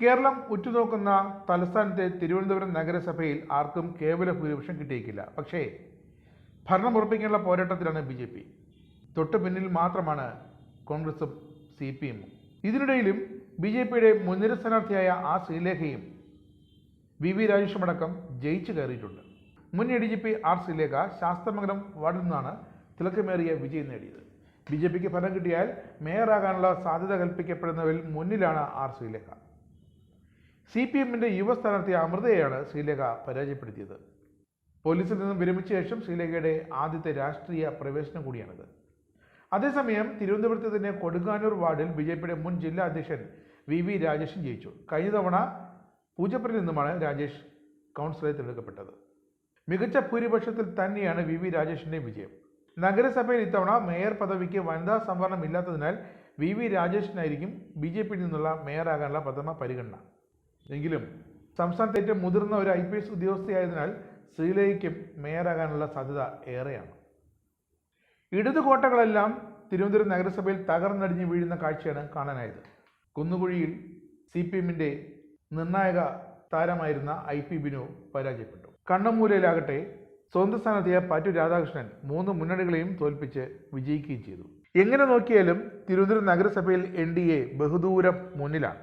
കേരളം ഉറ്റുനോക്കുന്ന തലസ്ഥാനത്തെ തിരുവനന്തപുരം നഗരസഭയിൽ ആർക്കും കേവല ഭൂരിപക്ഷം കിട്ടിയേക്കില്ല പക്ഷേ ഭരണം ഉറപ്പിക്കാനുള്ള പോരാട്ടത്തിലാണ് ബി ജെ പി. തൊട്ട് പിന്നിൽ മാത്രമാണ് കോൺഗ്രസും സി പി എമ്മും. ഇതിനിടയിലും ബി ജെ പിയുടെ മുൻനിര സ്ഥാനാർത്ഥിയായ ആ ശ്രീലേഖയും വി വി രാജേഷുമടക്കം ജയിച്ചു കയറിയിട്ടുണ്ട്. മുൻ A D G P R Sreelekha Sasthamangalam വാർഡിൽ നിന്നാണ് തിളക്കമേറിയ വിജയം നേടിയത്. ബി ജെ പിക്ക് ഫലം കിട്ടിയാൽ മേയറാകാനുള്ള സാധ്യത കൽപ്പിക്കപ്പെടുന്നവരിൽ മുന്നിലാണ് ആർ ശ്രീലേഖ. സി പി എമ്മിന്റെ യുവ സ്ഥാനാർത്ഥി അമൃതയെയാണ് ശ്രീലേഖ പരാജയപ്പെടുത്തിയത്. പോലീസിൽ നിന്നും വിരമിച്ച ശേഷം ശ്രീലേഖയുടെ ആദ്യത്തെ രാഷ്ട്രീയ പ്രവേശനം കൂടിയാണിത്. അതേസമയം തിരുവനന്തപുരത്ത് തന്നെ കൊടുങ്ങാനൂർ വാർഡിൽ ബി ജെ പിയുടെ മുൻ ജില്ലാ അധ്യക്ഷൻ വി വി രാജേഷൻ ജയിച്ചു. കഴിഞ്ഞ തവണ പൂജപ്പുരയിൽ നിന്നുമാണ് രാജേഷ് കൗൺസിലറെ തിരഞ്ഞെടുക്കപ്പെട്ടത്. മികച്ച ഭൂരിപക്ഷത്തിൽ തന്നെയാണ് വി വി രാജേഷിന്റെയും വിജയം. നഗരസഭയിൽ ഇത്തവണ മേയർ പദവിക്ക് വനിതാ സംവരണം ഇല്ലാത്തതിനാൽ വി വി രാജേഷിനായിരിക്കും ബി ജെ പിയിൽ നിന്നുള്ള മേയറാകാനുള്ള പ്രഥമ പരിഗണന. എങ്കിലും സംസ്ഥാനത്തെ ഏറ്റവും മുതിർന്ന ഒരു ഐ പി എസ് ഉദ്യോഗസ്ഥയായതിനാൽ ശ്രീലേഖയ്ക്കും മേയറാകാനുള്ള സാധ്യത ഏറെയാണ്. ഇടതു കോട്ടകളെല്ലാം തിരുവനന്തപുരം നഗരസഭയിൽ തകർന്നടിഞ്ഞ് വീഴുന്ന കാഴ്ചയാണ് കാണാനായത്. കുന്നുകുഴിയിൽ സി പി എമ്മിന്റെ നിർണായക താരമായിരുന്ന ഐ പി ബിനു പരാജയപ്പെട്ടു. കണ്ണമൂലയിലാകട്ടെ സ്വന്തം സ്ഥാനത്തെയ പാറ്റു രാധാകൃഷ്ണൻ മൂന്ന് മുന്നണികളെയും തോൽപ്പിച്ച് വിജയിക്കുകയും ചെയ്തു. എങ്ങനെ നോക്കിയാലും തിരുവനന്തപുരം നഗരസഭയിൽ എൻ ഡി എ ബഹുദൂരം മുന്നിലാണ്.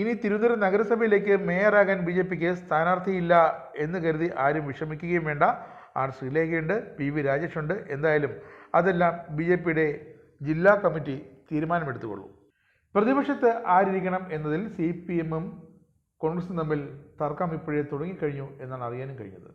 ഇനി തിരുവനന്തപുരം നഗരസഭയിലേക്ക് മേയറാകാൻ ബി ജെ പിക്ക് സ്ഥാനാർത്ഥിയില്ല എന്ന് കരുതി ആരും വിഷമിക്കുകയും വേണ്ട. ആർ ശ്രീലേഖയുണ്ട് പി വി രാജേഷുണ്ട് എന്തായാലും അതെല്ലാം ബി ജെ പിയുടെ ജില്ലാ കമ്മിറ്റി തീരുമാനമെടുത്തുകൊള്ളൂ. പ്രതിപക്ഷത്ത് ആരിരിക്കണം എന്നതിൽ സി പി എമ്മും കോൺഗ്രസും തമ്മിൽ തർക്കം ഇപ്പോഴേ തുടങ്ങിക്കഴിഞ്ഞു എന്നാണ് അറിയാനും കഴിഞ്ഞത്.